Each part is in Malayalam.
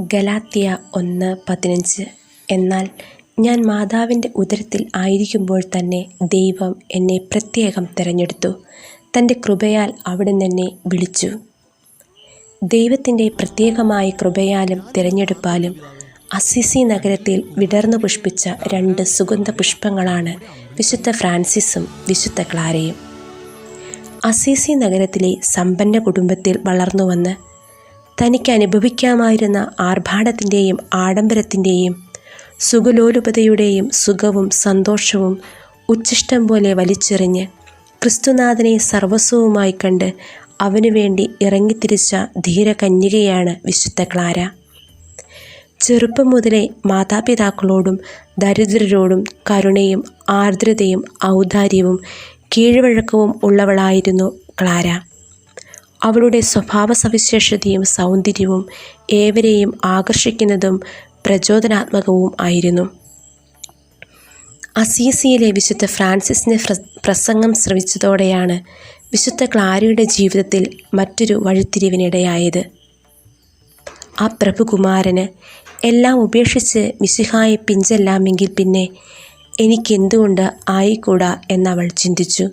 ഗലാത്യ ഒന്ന് പതിനഞ്ച്. എന്നാൽ ഞാൻ മാതാവിന്റെ ഉദരത്തിൽ ആയിരിക്കുമ്പോൾ തന്നെ ദൈവം എന്നെ പ്രത്യേകം തിരഞ്ഞെടുത്തു. തന്റെ കൃപയാൽ അവിടെ എന്നെ വിളിച്ചു. ദൈവത്തിന്റെ പ്രത്യേകമായ കൃപയാലും തിരഞ്ഞെടുപ്പാലും അസിസി നഗരത്തിൽ വിടർന്നു പുഷ്പിച്ച രണ്ട് സുഗന്ധ പുഷ്പങ്ങളാണ് വിശുദ്ധ ഫ്രാൻസിസും വിശുദ്ധ ക്ലാരയും. അസിസി നഗരത്തിലെ സമ്പന്ന കുടുംബത്തിൽ വളർന്നുവന്ന് തനിക്ക് അനുഭവിക്കാമായിരുന്ന ആർഭാടത്തിന്റെയും ആഡംബരത്തിന്റെയും സുഖലോലുപതയുടെയും സുഖവും സന്തോഷവും ഉച്ഛിഷ്ടം പോലെ വലിച്ചെറിഞ്ഞ് ക്രിസ്തുനാഥനെ സർവസ്വവുമായി കണ്ട് അവനു വേണ്ടി ഇറങ്ങിത്തിരിച്ച ധീരകന്യകയാണ് വിശുദ്ധ ക്ലാര. ചെറുപ്പം മുതലേ മാതാപിതാക്കളോടും ദരിദ്രരോടും കരുണയും ആർദ്രതയും ഔദാര്യവും കീഴ്വഴക്കവും ഉള്ളവളായിരുന്നു ക്ലാര. അവളുടെ സ്വഭാവ സവിശേഷതയും സൗന്ദര്യവും ഏവരെയും ആകർഷിക്കുന്നതും പ്രചോദനാത്മകവും ആയിരുന്നു. അസീസിയിലെ വിശുദ്ധ ഫ്രാൻസിസിന്റെ പ്രസംഗം ശ്രവിച്ചതോടെയാണ് വിശുദ്ധ ക്ലാരയുടെ ജീവിതത്തിൽ മറ്റൊരു വഴിത്തിരിവിനിടയായത്. ആ പ്രഭുകുമാരന് എല്ലാം ഉപേക്ഷിച്ച് മിശിഹായെ പിഞ്ചെല്ലാമെങ്കിൽ പിന്നെ എനിക്കെന്തുകൊണ്ട് ആയിക്കൂടാ എന്നവൾ ചിന്തിച്ചു.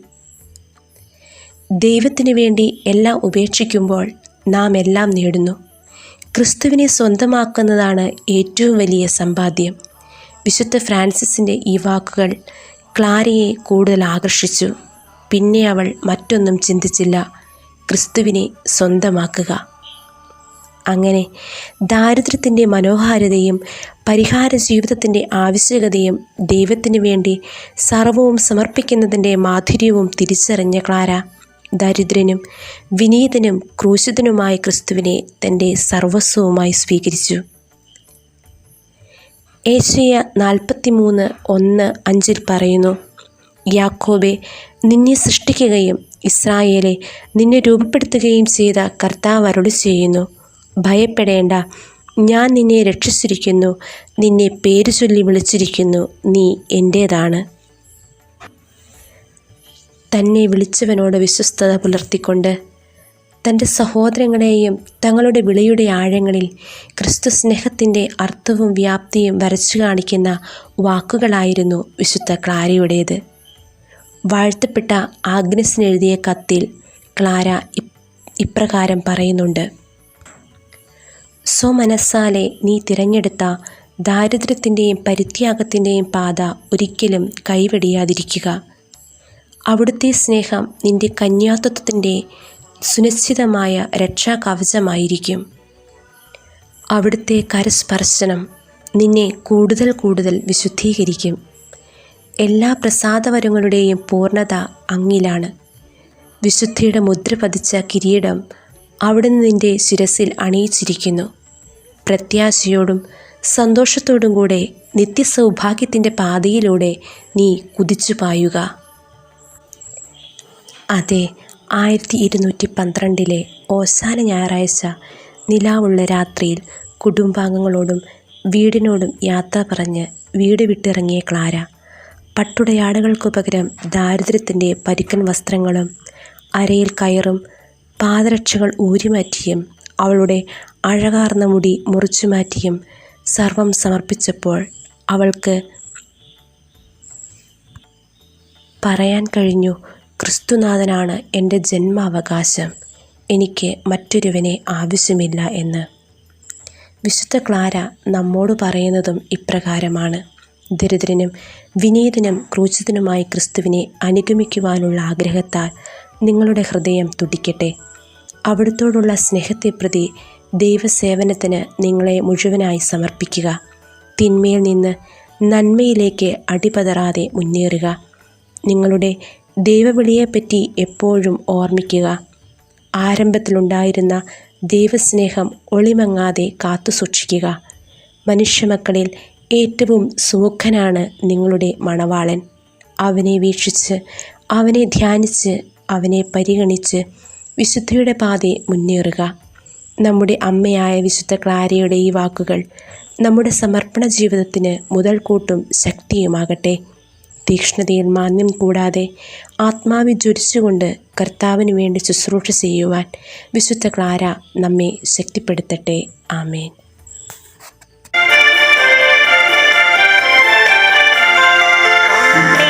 ദൈവത്തിനു വേണ്ടി എല്ലാം ഉപേക്ഷിക്കുമ്പോൾ നാം എല്ലാം നേടുന്നു. ക്രിസ്തുവിനെ സ്വന്തമാക്കുന്നതാണ് ഏറ്റവും വലിയ സമ്പാദ്യം. വിശുദ്ധ ഫ്രാൻസിസിന്റെ ഈ വാക്കുകൾ ക്ലാരയെ കൂടുതൽ ആകർഷിച്ചു. പിന്നെ അവൾ മറ്റൊന്നും ചിന്തിച്ചില്ല. ക്രിസ്തുവിനെ സ്വന്തമാക്കുക. അങ്ങനെ ദാരിദ്ര്യത്തിന്റെ മനോഹാരിതയും പരിഹാര ജീവിതത്തിന്റെ ആവശ്യകതയും ദൈവത്തിനു വേണ്ടി സർവവും സമർപ്പിക്കുന്നതിന്റെ മാധുര്യവും തിരിച്ചറിഞ്ഞ ക്ലാര ദരിദ്രനും വിനീതനും ക്രൂശിതനുമായ ക്രിസ്തുവിനെ തന്റെ സർവസ്വവുമായി സ്വീകരിച്ചു. ഏഷ്യ നാൽപ്പത്തിമൂന്ന് ഒന്ന് അഞ്ചിൽ പറയുന്നു യാക്കോബെ നിന്നെ സൃഷ്ടിക്കുകയും ഇസ്രായേലെ നിന്നെ രൂപപ്പെടുത്തുകയും ചെയ്ത കർത്താവ് അരുളി ചെയ്യുന്നു ഭയപ്പെടേണ്ട ഞാൻ നിന്നെ രക്ഷിച്ചിരിക്കുന്നു നിന്നെ പേര് ചൊല്ലി വിളിച്ചിരിക്കുന്നു നീ എന്റേതാണ് തന്നെ വിളിച്ചവനോട് വിശ്വസ്തത പുലർത്തിക്കൊണ്ട് തന്റെ സഹോദരങ്ങളെയും തങ്ങളുടെ വിളിയുടെ ആഴങ്ങളിൽ ക്രിസ്തു സ്നേഹത്തിന്റെ അർത്ഥവും വ്യാപ്തിയും വരച്ചു കാണിക്കുന്ന വാക്കുകളായിരുന്നു വിശുദ്ധ ക്ലാരയുടേത്. വാഴ്ത്തപ്പെട്ട ആഗ്നസിനെഴുതിയ കത്തിൽ ക്ലാര ഇപ്രകാരം പറയുന്നുണ്ട്. സ്വമനസ്സാലെ നീ തിരഞ്ഞെടുത്ത ദാരിദ്ര്യത്തിന്റെയും പരിത്യാഗത്തിന്റെയും പാത ഒരിക്കലും കൈവെടിയാതിരിക്കുക. അവിടുത്തെ സ്നേഹം നിന്റെ കന്യാത്വത്തിന്റെ സുനിശ്ചിതമായ രക്ഷാകവചമായിരിക്കും. അവിടുത്തെ കരസ്പർശനം നിന്നെ കൂടുതൽ കൂടുതൽ വിശുദ്ധീകരിക്കും. എല്ലാ പ്രസാദവരങ്ങളുടെയും പൂർണത അങ്ങിലാണ്. വിശുദ്ധിയുടെ മുദ്ര പതിച്ച കിരീടം അവിടുന്ന് നിന്റെ ശിരസിൽ അണിയിച്ചിരിക്കുന്നു. പ്രത്യാശയോടും സന്തോഷത്തോടും കൂടെ നിത്യസൗഭാഗ്യത്തിന്റെ പാതയിലൂടെ നീ കുതിച്ചു പായുക അതെ ആയിരത്തി ഇരുന്നൂറ്റി പന്ത്രണ്ടിലെ ഓശാന ഞായറാഴ്ച നിലാവുള്ള രാത്രിയിൽ കുടുംബാംഗങ്ങളോടും വീടിനോടും യാത്ര പറഞ്ഞ് വീട് വിട്ടിറങ്ങിയ ക്ലാര. പട്ടുടയാടുകൾക്കു പകരം ദാരിദ്ര്യത്തിന്റെ പരുക്കൻ വസ്ത്രങ്ങളും അരയിൽ കയറും പാദരക്ഷകൾ ഊരിമാറ്റിയും അവളുടെ അഴകാർന്ന മുടി മുറിച്ചു മാറ്റിയും സർവം സമർപ്പിച്ചപ്പോൾ അവൾക്ക് പറയാൻ കഴിഞ്ഞു ക്രിസ്തുനാഥനാണ് എന്റെ ജന്മാവകാശം. എനിക്ക് മറ്റൊരുവനെ ആവശ്യമില്ല എന്ന്. വിശുദ്ധ ക്ലാര നമ്മോട് പറയുന്നതും ഇപ്രകാരമാണ്. ദരിദ്രനും വിനീതനും ക്രൂശിതനുമായി ക്രിസ്തുവിനെ അനുഗമിക്കുവാനുള്ള ആഗ്രഹത്താൽ നിങ്ങളുടെ ഹൃദയം തുടിക്കട്ടെ. അവിടുത്തോടുള്ള സ്നേഹത്തെ പ്രതി ദൈവസേവനത്തിന് നിങ്ങളെ മുഴുവനായി സമർപ്പിക്കുക. തിന്മയിൽ നിന്ന് നന്മയിലേക്ക് അടിപതറാതെ മുന്നേറുക. നിങ്ങളുടെ ദൈവവിളിയെപ്പറ്റി എപ്പോഴും ഓർമ്മിക്കുക. ആരംഭത്തിലുണ്ടായിരുന്ന ദൈവസ്നേഹം ഒളിമങ്ങാതെ കാത്തുസൂക്ഷിക്കുക മനുഷ്യമക്കളിൽ ഏറ്റവും സുമുഖനാണ് നിങ്ങളുടെ മണവാളൻ. അവനെ വീക്ഷിച്ച് അവനെ ധ്യാനിച്ച് അവനെ പരിഗണിച്ച് വിശുദ്ധിയുടെ പാതെ മുന്നേറുക. നമ്മുടെ അമ്മയായ വിശുദ്ധ ക്ലാരയുടെ ഈ വാക്കുകൾ നമ്മുടെ സമർപ്പണ ജീവിതത്തിന് മുതൽക്കൂട്ടും ശക്തിയുമാകട്ടെ. തീക്ഷ്ണതയിൽ മാന്യം കൂടാതെ ആത്മാവി ജ്വരിച്ചുകൊണ്ട് കർത്താവിന് വേണ്ടി ശുശ്രൂഷ ചെയ്യുവാൻ വിശുദ്ധ ക്ലാര നമ്മെ ശക്തിപ്പെടുത്തട്ടെ ആമേൻ Amen.